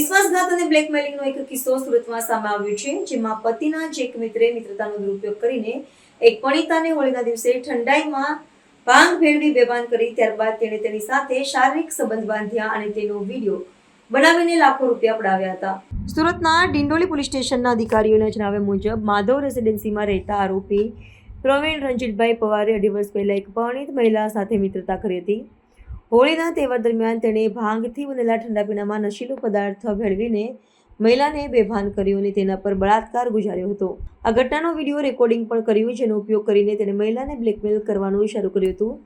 વિશ્વાસઘાત અને બ્લેકમેલિંગનો એક કિસ્સો સુરતમાં સામે આવ્યો છે, જેમાં પતિના જ એક મિત્રે મિત્રતાનો દુરુપયોગ કરીને એક પણિતાને હોળીના દિવસે ઠંડાઈમાં ભાંગ ભેળવી બેભાન કરી, ત્યારબાદ તેણે તેની સાથે શારીરિક સંબંધ બાંધ્યા અને તેનો વીડિયો બનાવીને લાખો રૂપિયા પડાવ્યા હતા. સુરતના ડિંડોલી પોલીસ સ્ટેશનના અધિકારીઓના જણાવ્યા મુજબ, માધવ રેસિડેન્સીમાં રહેતા આરોપી પ્રવીણ રંજીતભાઈ પવારે અઢી વર્ષ પહેલા એક પરણિત મહિલા સાથે મિત્રતા કરી હતી. હોળીના તહેવાર દરમિયાન તેણે ભાંગથી બનેલા ઠંડા પીણામાં નશીલો પદાર્થ ભેળવીને મહિલાને બેભાન કર્યો અને તેના પર બળાત્કાર ગુજાર્યો હતો. આ ઘટનાનો વીડિયો રેકોર્ડિંગ પણ કર્યું જેનો ઉપયોગ કરીને તેણે મહિલાને બ્લેકમેલ કરવાનું શરૂ કર્યું હતું.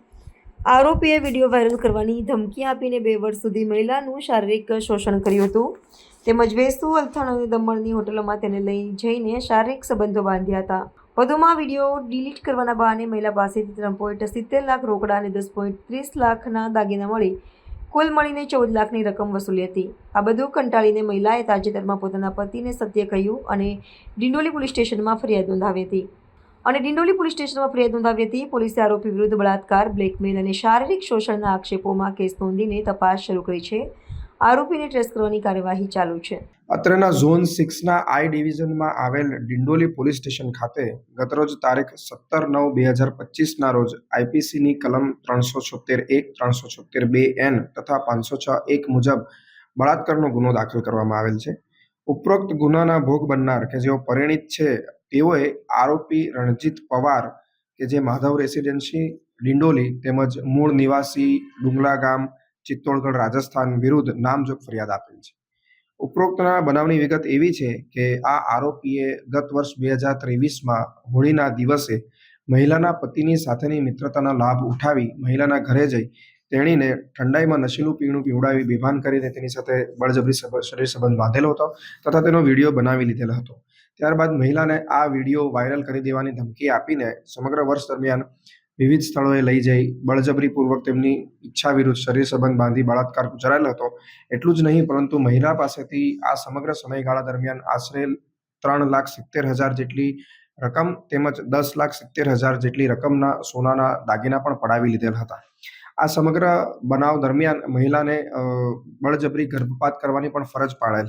આરોપીએ વીડિયો વાયરલ કરવાની ધમકી આપીને બે વર્ષ સુધી મહિલાનું શારીરિક શોષણ કર્યું હતું. તેમજ વેસુ અલથાણ અને દમણની હોટલોમાં તેને લઈ જઈને શારીરિક સંબંધો બાંધ્યા હતા. વધુમાં વીડિયો ડિલીટ કરવાના બહાને મહિલા પાસેથી ત્રણ પોઈન્ટ સિત્તેર લાખ રોકડા અને દસ પોઈન્ટ ત્રીસ લાખના દાગીના મળી. કુલ મળીને ચૌદ લાખની રકમ વસૂલી હતી. આ બધું કંટાળીને મહિલાએ તાજેતરમાં પોતાના પતિને સત્ય કહ્યું અને ડિંડોલી પોલીસ સ્ટેશનમાં ફરિયાદ નોંધાવી હતી. અને ડિંડોલી પોલીસ સ્ટેશનમાં ફરિયાદ નોંધાવી હતી, પોલીસે આરોપી વિરુદ્ધ બળાત્કાર, બ્લેકમેલ અને શારીરિક શોષણના આક્ષેપોમાં કેસ નોંધીને તપાસ શરૂ કરી છે. આરોપીને ટ્રેસ કરવાની કાર્યવાહી ચાલુ છે. અત્રેના ઝોન સિક્સના આઈ ડિવિઝનમાં આવેલ ડિંડોલી પોલીસ સ્ટેશન ખાતે ગતરોજ તારીખ સત્તર નવ બે હજાર પચીસના રોજ આઈપીસીની કલમ ત્રણસો છોતેર એક, ત્રણસો છોતેર બે એન તથા પાંચસો છ એક મુજબ બળાત્કારનો ગુનો દાખલ કરવામાં આવેલ છે. ઉપરોક્ત ગુનાના ભોગ બનનાર કે જેઓ પરિણીત છે, તેઓએ આરોપી રણજીત પવાર કે જે માધવ રેસિડેન્સી, ડિંડોલી તેમજ મૂળ નિવાસી ડુંગલા ગામ ચિત્તોડગઢ રાજસ્થાન વિરુદ્ધ નામજોગ ફરિયાદ આપેલ છે. ઉપરોક્તના બનાવની વિગત એવી છે કે આ આરોપીએ ગત વર્ષ બે હજાર ત્રેવીસમાં હોળીના દિવસે મહિલાના પતિની સાથેની મિત્રતાના લાભ ઉઠાવી મહિલાના ઘરે જઈ તેણીને ઠંડાઈમાં નશીલું પીણું પીવડાવી બેભાન કરીને તેની સાથે બળજબરી શરીર સંબંધ બાંધેલો હતો તથા તેનો વીડિયો બનાવી લીધેલો હતો. ત્યારબાદ મહિલાને આ વીડિયો વાયરલ કરી દેવાની ધમકી આપીને સમગ્ર વર્ષ દરમિયાન વિવિધ સ્થળોએ લઈ જઈ બળજબરીપૂર્વક તેમની ઈચ્છા વિરુદ્ધ શરીર સંબંધ બાંધી બળાત્કાર ગુજારેલો હતો. એટલું જ નહીં, પરંતુ મહિલા પાસેથી આ સમગ્ર સમયગાળા દરમિયાન આશરે ત્રણ લાખ સિત્તેર હજાર જેટલી રકમ તેમજ દસ લાખ સિત્તેર હજાર જેટલી રકમના સોનાના દાગીના પણ પડાવી લીધેલ હતા. આ સમગ્ર બનાવ દરમિયાન મહિલાને બળજબરી ગર્ભપાત કરવાની પણ ફરજ પાડેલ